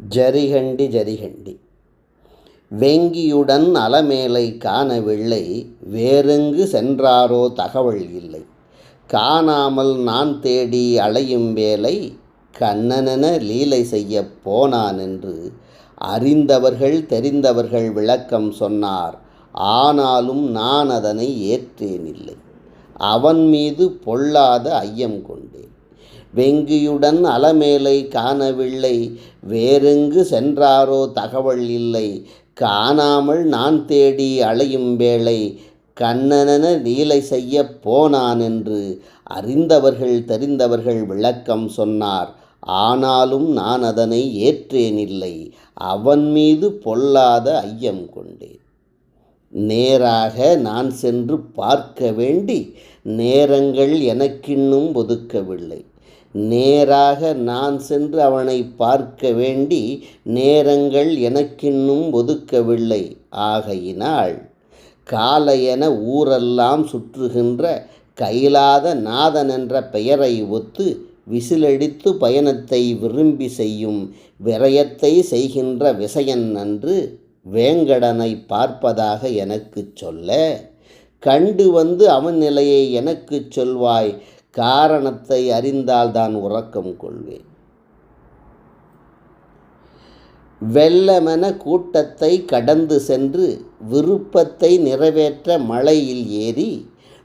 ஜரிகண்டி ஜரிகண்டி. வெங்கியுடன் அலமேலை காணவில்லை வேறெங்கு சென்றாரோ தகவல் இல்லை. காணாமல் நான் தேடி அலையும் வேலை கண்ணனென லீலை செய்யப் போனான் என்று அறிந்தவர்கள் தெரிந்தவர்கள் விளக்கம் சொன்னார். ஆனாலும் நான் அதனை ஏற்றேனில்லை அவன் மீது பொல்லாத ஐயம் கொண்டேன். வெங்கியுடன் அலமேலை காணவில்லை. வேறெங்கு சென்றாரோ தகவல் இல்லை. காணாமல் நான் தேடி அலையும் வேளை கண்ணனென நீலை செய்யப் போனான் என்று அறிந்தவர்கள் தெரிந்தவர்கள் விளக்கம் சொன்னார். ஆனாலும் நான் அதனை ஏற்றேனில்லை. அவன் மீது பொல்லாத ஐயம் கொண்டேன். நேராக நான் சென்று பார்க்க வேண்டி நேரங்கள் எனக்கின்னும் ஒதுக்கவில்லை. நேராக நான் சென்று அவனை பார்க்க வேண்டி நேரங்கள் எனக்கின்னும் ஒதுக்கவில்லை. ஆகையினால் காலையென ஊரெல்லாம் சுற்றுகின்ற கைலாத நாதன் என்ற பெயரை ஒத்து விசிலடித்து பயணத்தை விரும்பி செய்யும் விரயத்தை செய்கின்ற விசயன் அன்று வேங்கடனை பார்ப்பதாக எனக்கு சொல்ல கண்டு வந்து அவன் நிலையை எனக்கு சொல்வாய் காரணத்தை அறிந்தால் தான் உறக்கம் கொள்வேன். வெள்ளமென கூட்டத்தை கடந்து சென்று விருப்பத்தை நிறைவேற்ற மலையில் ஏறி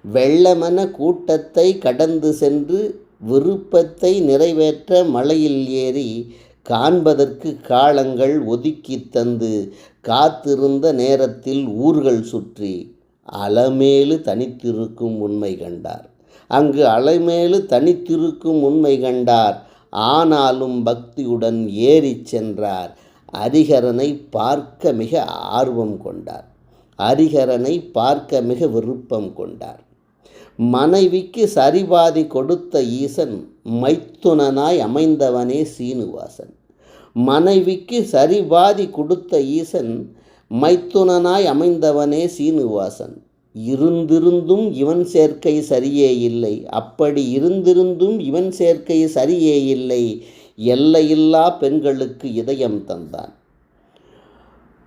வெள்ளமென கூட்டத்தை கடந்து சென்று விருப்பத்தை நிறைவேற்ற மலையில் ஏறி காண்பதற்கு காலங்கள் ஒதுக்கி தந்து காத்திருந்த நேரத்தில் ஊர்கள் சுற்றி அலமேலு தனித்திருக்கும் உண்மை கண்டார். அங்கு அலைமேலு தனித்திருக்கும் உண்மை கண்டார். ஆனாலும் பக்தியுடன் ஏறிச் சென்றார். ஹரிஹரனை பார்க்க மிக ஆர்வம் கொண்டார். அரிகரனை பார்க்க மிக விருப்பம் கொண்டார். மனைவிக்கு சரிபாதி கொடுத்த ஈசன் மைத்துனனாய் அமைந்தவனே சீனுவாசன். மனைவிக்கு சரிபாதி கொடுத்த ஈசன் மைத்துனனாய் அமைந்தவனே சீனுவாசன். இருந்திருந்தும் இவன் சேர்க்கை சரியே இல்லை. அப்படி இருந்திருந்தும் இவன் சேர்க்கை சரியே இல்லை. எல்லையில்லா பெண்களுக்கு இதயம் தந்தான்.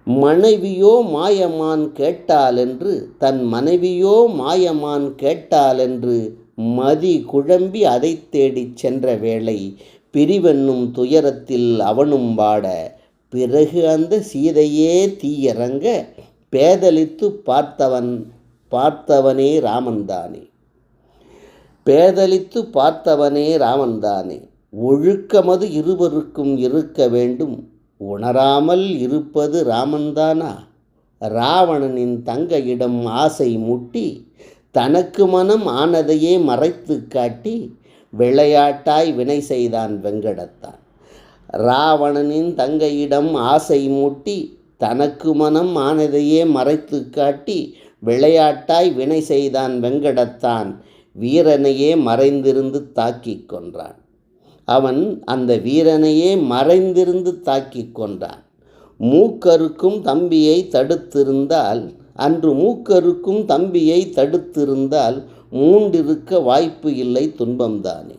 மனைவியோ மாயமான் கேட்டாலென்று தன் மனைவியோ மாயமான் கேட்டாலென்று மதி குழம்பி அதை தேடிச் சென்ற வேளை பிரிவென்னும் துயரத்தில் அவனும் வாட பிறகு அந்த சீதையே தீயிறங்க பேதலித்து பார்த்தவன் பார்த்தவனே ராமன்தானே. பேதலித்து பார்த்தவனே ராமன்தானே. ஒழுக்கமது இருவருக்கும் இருக்க வேண்டும். உணராமல் இருப்பது ராமன்தானா? ராவணனின் தங்கையிடம் ஆசை முட்டி தனக்கு மனம் ஆனதையே மறைத்து காட்டி விளையாட்டாய் வினை செய்தான் வெங்கடத்தான். ராவணனின் தங்கையிடம் ஆசை மூட்டி தனக்கு மனம் ஆனதையே மறைத்து காட்டி விளையாட்டாய் வினை செய்தான் வெங்கடத்தான். வீரனையே மறைந்திருந்து தாக்கிக் கொன்றான். அவன் அந்த வீரனையே மறைந்திருந்து தாக்கிக் கொண்டான். மூக்கருக்கும் தம்பியை தடுத்திருந்தால் அன்று மூக்கருக்கும் தம்பியை தடுத்திருந்தால் மூண்டிருக்க வாய்ப்பு இல்லை துன்பம்தானே.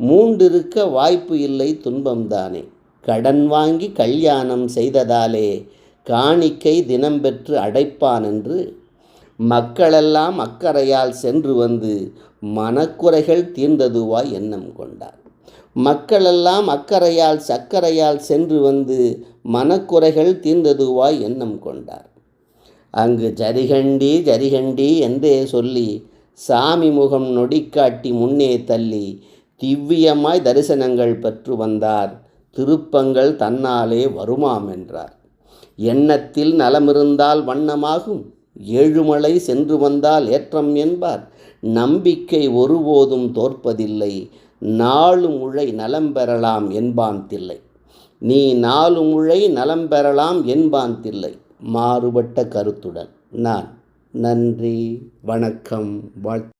மூண்டிருக்க வாய்ப்பு இல்லை துன்பம்தானே. கடன் வாங்கி கல்யாணம் செய்ததாலே காணிக்கை தினம் பெற்று அடைப்பான் என்று மக்களெல்லாம் அக்கறையால் சென்று வந்து மனக்குறைகள் தீர்ந்ததுவாய் எண்ணம் கொண்டார் மக்களெல்லாம் அக்கறையால் சக்கரையால் சென்று வந்து மனக்குறைகள் தீர்ந்ததுவாய் எண்ணம் கொண்டார். அங்கு ஜரிகண்டி ஜரிகண்டி என்றே சொல்லி சாமி முகம் நொடிக்காட்டி முன்னே தள்ளி திவ்யமாய் தரிசனங்கள் பெற்று வந்தார். திருப்பங்கள் தன்னாலே வருமாம் என்றார். எண்ணத்தில் நலமிருந்தால் வண்ணமாகும். ஏழுமலை சென்று வந்தால் ஏற்றம் என்பார். நம்பிக்கை ஒருபோதும் தோற்பதில்லை. நாலு முழை நலம் பெறலாம் என்பான் தில்லை நீ நாலு முழை நலம் பெறலாம் என்பான் தில்லை மாறுபட்ட கருத்துடன். நான் நன்றி வணக்கம் வாழ்த்து.